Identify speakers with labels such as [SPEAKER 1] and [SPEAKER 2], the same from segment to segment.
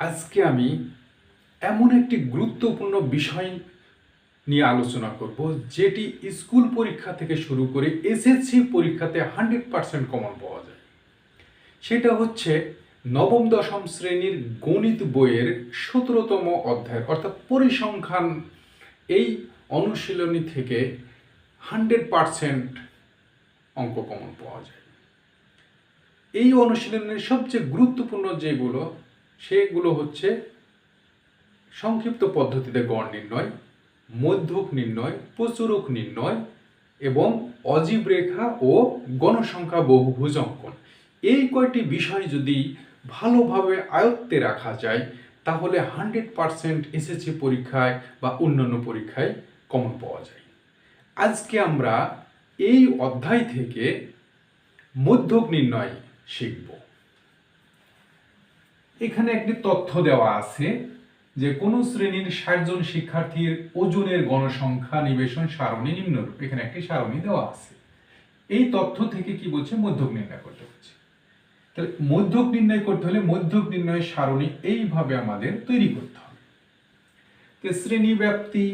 [SPEAKER 1] আজকে আমি এমন একটি গুরুত্বপূর্ণ বিষয় নিয়ে আলোচনা করব, যেটি স্কুল পরীক্ষা থেকে শুরু করে এসএসসি পরীক্ষাতে হান্ড্রেড পার্সেন্ট কমন পাওয়া যায়। সেটা হচ্ছে নবম দশম শ্রেণির গণিত বইয়ের সতেরোতম অধ্যায় অর্থাৎ পরিসংখ্যান এই অনুশীলনী থেকে হান্ড্রেড পার্সেন্ট অঙ্ক কমন পাওয়া যায়। এই অনুশীলনের সবচেয়ে গুরুত্বপূর্ণ যেগুলো সেগুলো হচ্ছে সংক্ষিপ্ত পদ্ধতিতে গড় নির্ণয়, মধ্যক নির্ণয়, প্রচুরক নির্ণয় এবং অজীব রেখা ও গণসংখ্যা বহুভুজ অঙ্কন। এই কয়টি বিষয় যদি ভালোভাবে আয়ত্তে রাখা যায়, তাহলে হান্ড্রেড পারসেন্ট এসএসসি পরীক্ষায় বা অন্যান্য পরীক্ষায় কমন পাওয়া যায়। আজকে আমরা এই অধ্যায় থেকে মধ্যক নির্ণয় শিখব। এখানে একটি তথ্য দেওয়া আছে যে কোন শ্রেণির ষাট জন শিক্ষার্থীর ওজনের গণসংখ্যা, নিবেশন, সারণী, নিম্নরূপ। এখানে একটি সারণী দেওয়া আছে। এই তথ্য থেকে কি বলছে? মধ্যক নির্ণয় করতে হচ্ছে তাহলে মধ্যক নির্ণয় করতে হলে মধ্যক নির্ণয়ের সারণী এইভাবে আমাদের তৈরি করতে হবে। তো শ্রেণি ব্যাপ্তি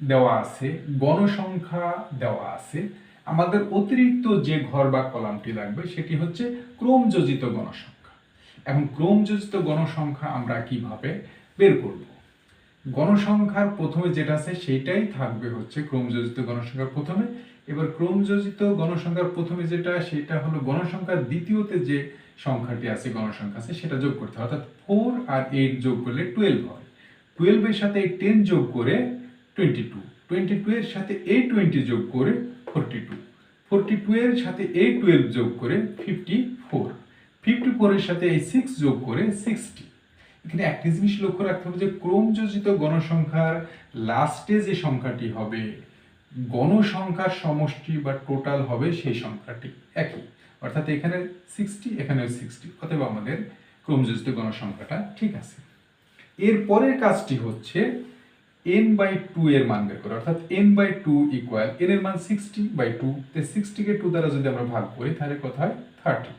[SPEAKER 1] দেওয়া আছে, গণসংখ্যা দেওয়া আছে। আমাদের অতিরিক্ত যে ঘর বা কলামটি লাগবে সেটি হচ্ছে ক্রমযোজিত গণসংখ্যা। এখন ক্রমযোজিত গণসংখ্যা আমরা কীভাবে বের করব? গণসংখ্যার প্রথমে যেটা আছে সেটাই থাকবে হচ্ছে ক্রমযোজিত গণসংখ্যার প্রথমে। এবার ক্রমযোজিত গণসংখ্যার প্রথমে যেটা, সেটা হলো গণসংখ্যার দ্বিতীয়তে যে সংখ্যাটি আছে, গণসংখ্যা আছে, সেটা যোগ করতে হয় অর্থাৎ ফোর আর এইট যোগ করলে টুয়েলভ হয়। টুয়েলভের সাথে টেন যোগ করে টোয়েন্টি টু। টোয়েন্টি টু এর সাথে এই টোয়েন্টি যোগ করে ফোরটি টু। ফোরটি টু এর সাথে এই টুয়েলভ যোগ করে ফিফটি ফোর। ফিফটি ফোরের সাথে এই সিক্স যোগ করে সিক্সটি এখানে একটি জিনিস লক্ষ্য রাখতে হবে যে ক্রমযোজিত গণসংখ্যার লাস্টে যে সংখ্যাটি হবে, গণসংখ্যার সমষ্টি বা টোটাল হবে সেই সংখ্যাটি একই। অর্থাৎ এখানে সিক্সটি এখানে সিক্সটি অতএব আমাদের ক্রমযোজিত গণসংখ্যাটা ঠিক আছে। এর পরের কাজটি হচ্ছে এন বাই টু এর মান বের করা। অর্থাৎ N by two equal N এর মান সিক্সটি বাই টু সিক্সটিকে টু দ্বারা যদি আমরা ভাগ করি, তাহলে কোথায় থার্টি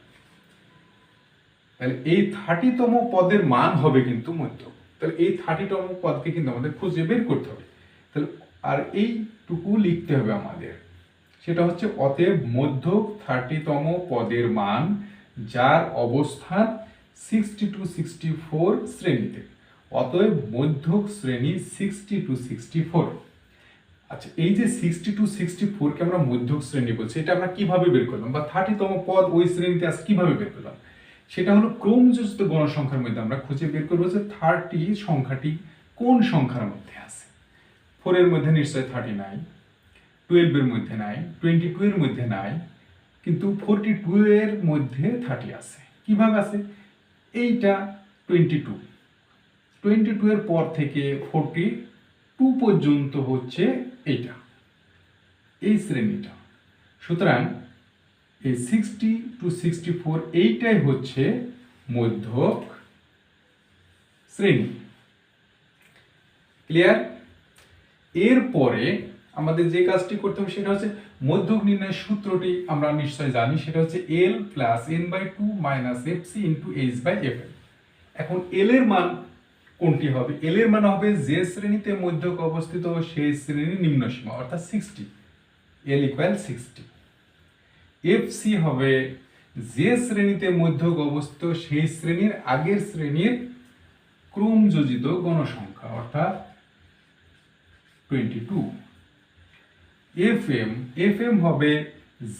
[SPEAKER 1] তাহলে এই থার্টিতম পদের মান হবে কিন্তু মধ্য তাহলে এই থার্টিতম পদকে কিন্তু আমাদের খুঁজে বের করতে হবে। তাহলে আর এইটুকু লিখতে হবে আমাদের। সেটা হচ্ছে অতএব মধ্য থার্টিতম পদের মান যার অবস্থান সিক্সটি টু সিক্সটি ফোর শ্রেণীতে। অতএব মধ্যক শ্রেণি সিক্সটি টু সিক্সটি ফোর আচ্ছা এই যে সিক্সটি টু সিক্সটি ফোরকে আমরা মধ্যক শ্রেণি বলছি, এটা আমরা কীভাবে বের করলাম? বা থার্টিতম পদ ওই শ্রেণীতে আজ কীভাবে বের করলাম? সেটা হলো ক্রমযোজিত গণসংখ্যার মধ্যে আমরা খুঁজে বের করব যে থার্টি সংখ্যাটি কোন সংখ্যার মধ্যে আছে। ফোরের মধ্যে নিশ্চয়ই থার্টি নাই টুয়েলভের মধ্যে নাই টোয়েন্টি টু এর মধ্যে নাই, কিন্তু ফোরটি টু এর মধ্যে থার্টি আছে। কীভাবে আছে? এইটা টোয়েন্টি টু টোয়েন্টি টু এর পর থেকে ফোরটি টু পর্যন্ত হচ্ছে এইটা, এই শ্রেণীটা। সুতরাং এই সিক্সটি টু সিক্সটি ফোর এইটাই হচ্ছে মধ্যক শ্রেণি। ক্লিয়ার এরপরে আমাদের যে কাজটি করতে হবে সেটা হচ্ছে মধ্যক নির্ণয়ের সূত্রটি আমরা নিশ্চয় জানি, সেটা হচ্ছে L plus N by two minus F C into H by F এখন এল এর মান কোনটি হবে? এল এর মান হবে যে শ্রেণীতে মধ্যক অবস্থিত সেই শ্রেণির নিম্ন সীমা অর্থাৎ sixty L equal sixty F C হবে যে শ্রেণীতে মধ্যক অবস্থিত, সেই শ্রেণির আগের শ্রেণির ক্রমযোজিত গণসংখ্যা, অর্থাৎ twenty two F M F M হবে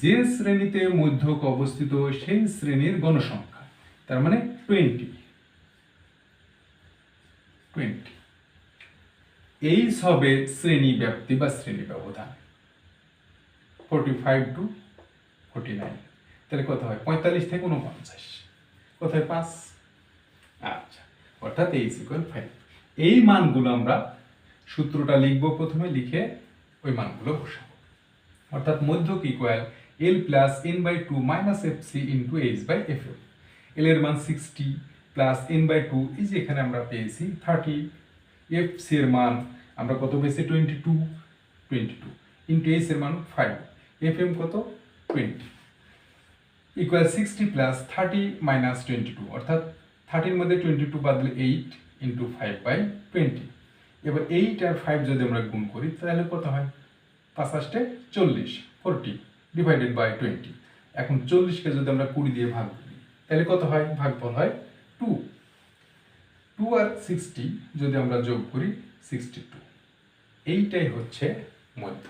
[SPEAKER 1] যে শ্রেণীতে মধ্যক অবস্থিত, সেই শ্রেণির গণসংখ্যা, তার মানে টোয়েন্টি টোয়েন্টি এইচ হবে শ্রেণি ব্যাপ্তি বা শ্রেণি ব্যবধান forty five to forty nine. তাহলে কত হয়? পঁয়তাল্লিশ থেকে উনপঞ্চাশ কোথায় পাঁচ। আচ্ছা। অর্থাৎ এইচ ইকুয়াল ফাইভ এই মানগুলো আমরা সূত্রটা লিখব প্রথমে, লিখে ওই মানগুলো বসাবো। অর্থাৎ মধ্যক equal L plus N by two minus F C into H by F L L এর মান sixty plus N by two এই যে এখানে আমরা পেয়েছি থার্টি এফ সি এর মান আমরা কত পেয়েছি? Twenty two twenty two into H এর মান ফাইভ এফ এম কত? Twenty equal sixty plus thirty minus twenty two অর্থাৎ থার্টির মধ্যে টোয়েন্টি টু বাদ দিলে eight into five by twenty এবার এইট আর ফাইভ যদি আমরা গুণ করি, তাহলে কত হয়? পাঁচ আসতে চল্লিশ ফোরটি ডিভাইডেড বাই টোয়েন্টি এখন চল্লিশকে যদি আমরা কুড়ি দিয়ে ভাগ করি, তাহলে কত হয়? ভাগফল হয় টু টু আর সিক্সটি যদি আমরা যোগ করি সিক্সটি টু এইটাই হচ্ছে মধ্য